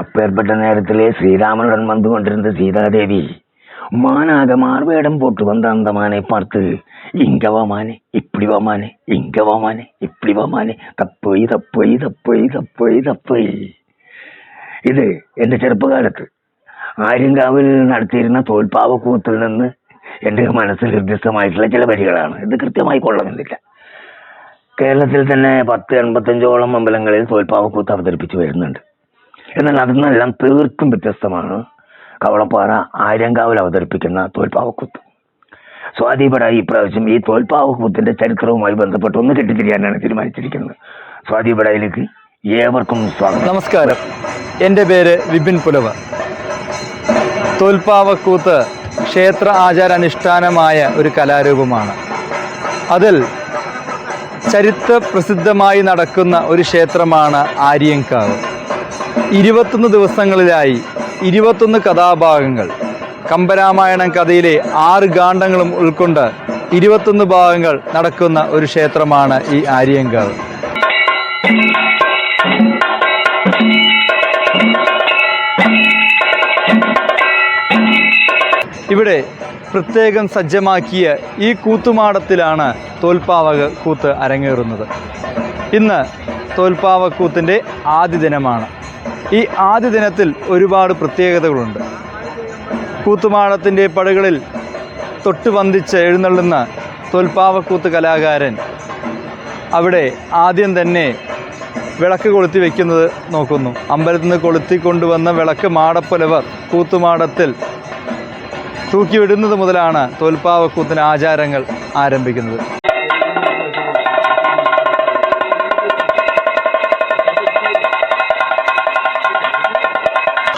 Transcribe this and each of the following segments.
அப்பேற்பட்ட நேரத்திலே ஸ்ரீராமனுடன் வந்து கொண்டிருந்த சீதாதேவி மானாக மார்வேடம் போட்டு வந்த அந்த மானை பார்த்து இங்க வா மானே இப்படி வா மானே இங்க வா மானே இப்படி வா மானே തപ്പോയി തപ്പോയി തപ്പോയി തപ്പോയി തപ്പോയി ഇത് എൻ്റെ ചെറുപ്പകാലത്ത് ആര്യങ്കാവിൽ നടത്തിയിരുന്ന തോൽപ്പാവക്കൂത്തിൽ നിന്ന് എൻ്റെ മനസ്സിൽ ഹൃദ്യസ്ഥമായിട്ടുള്ള ചില വരികളാണ് ഇത് കൃത്യമായി കൊള്ളണമെന്നില്ല കേരളത്തിൽ തന്നെ പത്ത് എൺപത്തഞ്ചോളം അമ്പലങ്ങളിൽ തോൽപ്പാവക്കൂത്ത് അവതരിപ്പിച്ചു വരുന്നുണ്ട് എന്നാൽ അതിൽ നിന്നെല്ലാം തീർത്തും വ്യത്യസ്തമാണ്. കവളപ്പാറ ആര്യങ്കാവിൽ അവതരിപ്പിക്കുന്ന തോൽപ്പാവക്കൂത്ത്. ഈ ഇപ്രാവശ്യം ഈ തോൽപ്പാവക്കൂത്തിന്റെ ചരിത്രവുമായി ബന്ധപ്പെട്ട് ഒന്ന് കെട്ടിത്തിരിയാനാണ് തീരുമാനിച്ചിരിക്കുന്നത്. സ്വാതിപടായിലേക്ക് ഏവർക്കും സ്വാഗതം. നമസ്കാരം. എന്റെ പേര് വിപിൻ പുലവ. തോൽപ്പാവക്കൂത്ത് ക്ഷേത്ര ആചാരാനുഷ്ഠാനമായ ഒരു കലാരൂപമാണ്. അതിൽ ചരിത്ര പ്രസിദ്ധമായി നടക്കുന്ന ഒരു ക്ഷേത്രമാണ് ആര്യങ്കാവ്. ഇരുപത്തൊന്ന് ദിവസങ്ങളിലായി ഇരുപത്തൊന്ന് കഥാഭാഗങ്ങൾ. കമ്പരാമായണം കഥയിലെ ആറ് ഗാണ്ഡങ്ങളും ഉൾക്കൊണ്ട് ഇരുപത്തൊന്ന് ഭാഗങ്ങൾ നടക്കുന്ന ഒരു ക്ഷേത്രമാണ് ഈ ആര്യങ്കാവ്. ഇവിടെ പ്രത്യേകം സജ്ജമാക്കിയ ഈ കൂത്തുമാടത്തിലാണ് തോൽപ്പാവക കൂത്ത് അരങ്ങേറുന്നത്. ഇന്ന് തോൽപ്പാവക്കൂത്തിന്റെ ആദ്യ ദിനമാണ്. ഈ ആദ്യ ദിനത്തിൽ ഒരുപാട് പ്രത്യേകതകളുണ്ട്. കൂത്തുമാടത്തിന്റെ പടുകളിൽ തൊട്ട് വന്ദിച്ച് എഴുന്നള്ളുന്ന തോൽപ്പാവക്കൂത്ത് കലാകാരൻ അവിടെ ആദ്യം തന്നെ വിളക്ക് കൊളുത്തി വയ്ക്കുന്നത് നോക്കുന്നു. അമ്പലത്തിൽ നിന്ന് കൊളുത്തി കൊണ്ടുവന്ന വിളക്ക് മാടപ്പുലവർ കൂത്തുമാടത്തിൽ തൂക്കിവിടുന്നത് മുതലാണ് തോൽപ്പാവക്കൂത്തിന് ആചാരങ്ങൾ ആരംഭിക്കുന്നത്.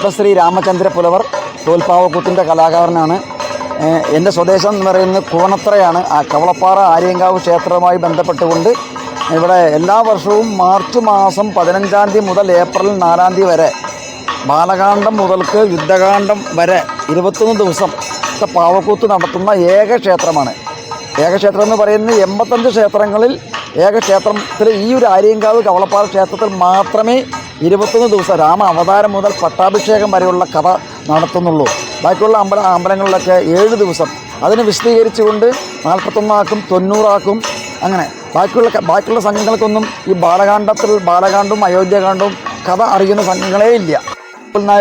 ഇപ്പം ശ്രീ രാമചന്ദ്ര പുലവർ തോൽപ്പാവക്കൂത്തിന്റെ കലാകാരനാണ്. എന്റെ സ്വദേശം എന്ന് പറയുന്നത് കുവണത്രയാണ്. ആ കവളപ്പാറ ആര്യങ്കാവ് ക്ഷേത്രവുമായി ബന്ധപ്പെട്ടുകൊണ്ട് ഇവിടെ എല്ലാ വർഷവും മാർച്ച് മാസം പതിനഞ്ചാം തീയതി മുതൽ ഏപ്രിൽ നാലാം തീയതി വരെ ബാലകാന്ഡം മുതൽക്ക് യുദ്ധകാന്ഡം വരെ ഇരുപത്തൊന്ന് ദിവസം ത്തെ പാവക്കൂത്ത് നടത്തുന്ന ഏക ക്ഷേത്രമാണ്. ഏകക്ഷേത്രം എന്ന് പറയുന്നത് എൺപത്തഞ്ച് ക്ഷേത്രങ്ങളിൽ ഏകക്ഷേത്രത്തിൽ ഈ ഒരു ആര്യങ്കാവ് കവളപ്പാറ ക്ഷേത്രത്തിൽ മാത്രമേ ഇരുപത്തൊന്ന് ദിവസം രാമ അവതാരം മുതൽ പട്ടാഭിഷേകം വരെയുള്ള കഥ നടത്തുന്നുള്ളൂ. ബാക്കിയുള്ള അമ്പല അമ്പലങ്ങളിലൊക്കെ ഏഴ് ദിവസം. അതിനെ വിശദീകരിച്ചുകൊണ്ട് നാൽപ്പത്തൊന്നാക്കും തൊണ്ണൂറാക്കും അങ്ങനെ. ബാക്കിയുള്ള ബാക്കിയുള്ള സംഘങ്ങൾക്കൊന്നും ഈ ബാലകാണ്ഡത്തിൽ ബാലകാണ്ഡവും അയോധ്യകാണ്ഡവും കഥ അറിയുന്ന സംഘങ്ങളേ ഇല്ല.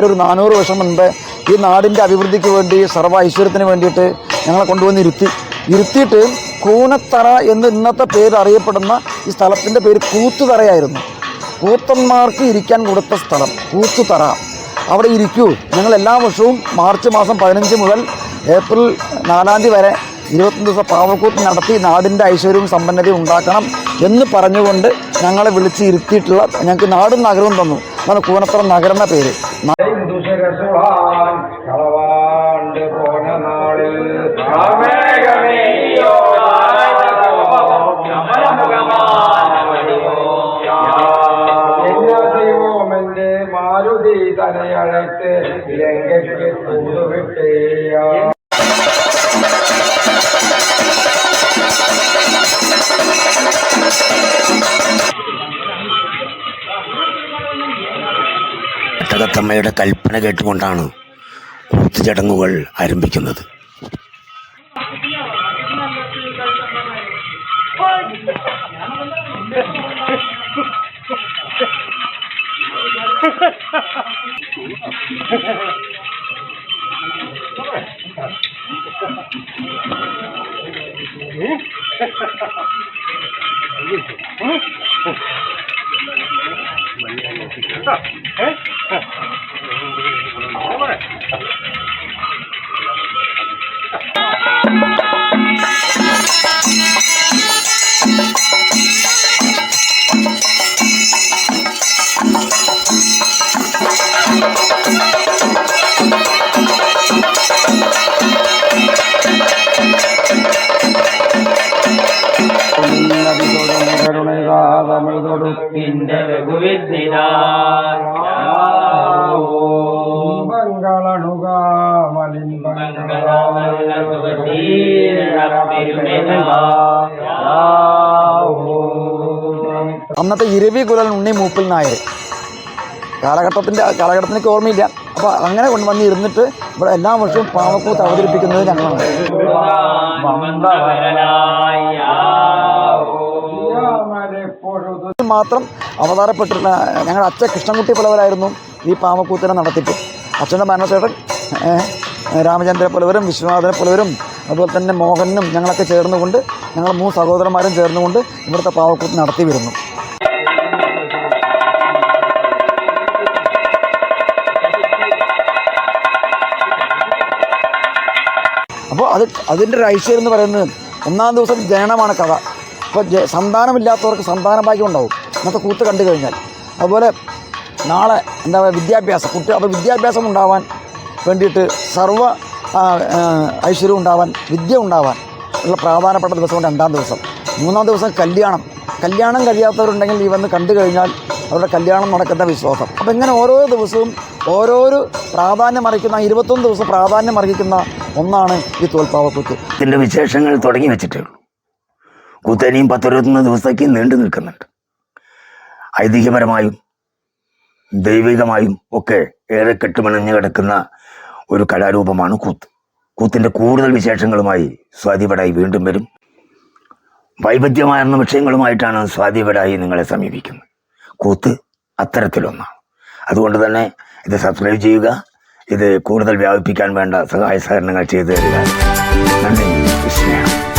ഒരു നാനൂറ് വർഷം മുൻപ് ഈ നാടിന്റെ അഭിവൃദ്ധിക്ക് വേണ്ടി സർവ ഐശ്വര്യത്തിന് വേണ്ടിയിട്ട് ഞങ്ങളെ കൊണ്ടുവന്ന് ഇരുത്തി. ഇരുത്തിയിട്ട് കൂനത്തറ എന്ന് ഇന്നത്തെ പേര് അറിയപ്പെടുന്ന ഈ സ്ഥലത്തിന്റെ പേര് കൂത്തുതറയായിരുന്നു. കൂത്തന്മാർക്ക് ഇരിക്കാൻ കൊടുത്ത സ്ഥലം കൂത്തുതറ. അവിടെ ഇരിക്കൂ. ഞങ്ങൾ എല്ലാ വർഷവും മാർച്ച് മാസം പതിനഞ്ച് മുതൽ ഏപ്രിൽ നാലാം തീയതി വരെ ഇരുപത്തൊന്ന് ദിവസം പാവക്കൂത്ത് നടത്തി നാടിന്റെ ഐശ്വര്യവും സമ്പന്നതയും ഉണ്ടാക്കണം എന്ന് പറഞ്ഞുകൊണ്ട് ഞങ്ങളെ വിളിച്ച് ഇരുത്തിയിട്ടുള്ള ഞങ്ങൾക്ക് നാടും നഗരവും തന്നു. അതാണ് കൂനത്തറ നഗരം എന്ന പേര്. ഒട്ടകത്തമ്മയുടെ കൽപ്പന കേട്ടുകൊണ്ടാണ് കൂത്ത് ചടങ്ങുകൾ ആരംഭിക്കുന്നത്. Huh? ബംഗളണുക അന്നത്തെ ഇരവി കുലൻ ഉണ്ണി മൂപ്പിൽ നായർ കാലഘട്ടത്തിന്റെ കാലഘട്ടത്തിനൊക്കെ ഓർമ്മയില്ല. അപ്പോൾ അങ്ങനെ കൊണ്ടുവന്ന് ഇരുന്നിട്ട് ഇവിടെ എല്ലാ വർഷവും പാവക്കൂത്ത് അവതരിപ്പിക്കുന്നത് ഞങ്ങളാണ്. മാത്രം അവതാരപ്പെട്ടിട്ടുള്ള ഞങ്ങളുടെ അച്ഛൻ കൃഷ്ണൻകുട്ടി പുലവരായിരുന്നു ഈ പാവക്കൂത്തിനെ നടത്തിപ്പ് അച്ഛന്റെ മരണശേഷം രാമചന്ദ്ര പുലവരും വിശ്വനാഥന പുലവരും അതുപോലെ തന്നെ മോഹനും ഞങ്ങളൊക്കെ ചേർന്നുകൊണ്ട് ഞങ്ങൾ മൂന്ന് സഹോദരന്മാരും ചേർന്നുകൊണ്ട് ഇവിടുത്തെ പാവക്കൂത്ത് നടത്തി വരുന്നു അപ്പോൾ അത് അതിന്റെ ഒരു ഐശ്വര്യം എന്ന് പറയുന്നത് ഒന്നാം ദിവസം ജനനമാണ് കഥ. അപ്പോൾ സന്താനമില്ലാത്തവർക്ക് സന്താന ഭാഗ്യം ഉണ്ടാവും. ഇന്നത്തെ കൂത്ത് കണ്ടു കഴിഞ്ഞാൽ. അതുപോലെ നാളെ എന്താ പറയുക വിദ്യാഭ്യാസം. കുട്ടി അപ്പോൾ വിദ്യാഭ്യാസം ഉണ്ടാവാൻ വേണ്ടിയിട്ട് സർവ ഐശ്വര്യം ഉണ്ടാവാൻ വിദ്യ ഉണ്ടാവാൻ ഉള്ള പ്രാധാനപ്പെട്ട ദിവസമാണ് രണ്ടാം ദിവസം. മൂന്നാം ദിവസം കല്യാണം. കല്യാണം കഴിയാത്തവരുണ്ടെങ്കിൽ ഈ വന്ന് കണ്ടു കഴിഞ്ഞാൽ അവരുടെ കല്യാണം നടക്കുന്ന വിശ്വാസം. അപ്പോൾ ഇങ്ങനെ ഓരോ ദിവസവും ഓരോരോ പ്രാധാന്യം അർഹിക്കുന്ന ഇരുപത്തൊന്ന് ദിവസം പ്രാധാന്യം അർഹിക്കുന്ന ഒന്നാണ് ഈ തോൽപ്പാവക്കൂത്ത്. ഇതിന്റെ വിശേഷങ്ങൾ തുടങ്ങി വെച്ചിട്ടേ ഉള്ളൂ. കൂത്തേനിയും പത്തിരുപത്തൊന്ന് ദിവസത്തേക്ക് നീണ്ടു നിൽക്കുന്നുണ്ട്. ഐതിഹ്യപരമായും ദൈവികമായും ഒക്കെ ഏറെ കെട്ടുമണഞ്ഞു കിടക്കുന്ന ഒരു കലാരൂപമാണ് കൂത്ത്. കൂത്തിന്റെ കൂടുതൽ വിശേഷങ്ങളുമായി സ്വാതിപടായി വീണ്ടും വരും. വൈവിധ്യമാർന്ന വിഷയങ്ങളുമായിട്ടാണ് സ്വാതിപടായി നിങ്ങളെ സമീപിക്കുന്നത്. കൂത്ത് അത്തരത്തിലൊന്നാണ്. അതുകൊണ്ട് തന്നെ ഇത് സബ്സ്ക്രൈബ് ചെയ്യുക ഇത് കൂടുതൽ വ്യാപിപ്പിക്കാൻ വേണ്ട സഹായ സഹകരണങ്ങൾ ചെയ്തു തരിക. നന്ദി വിസ്മയം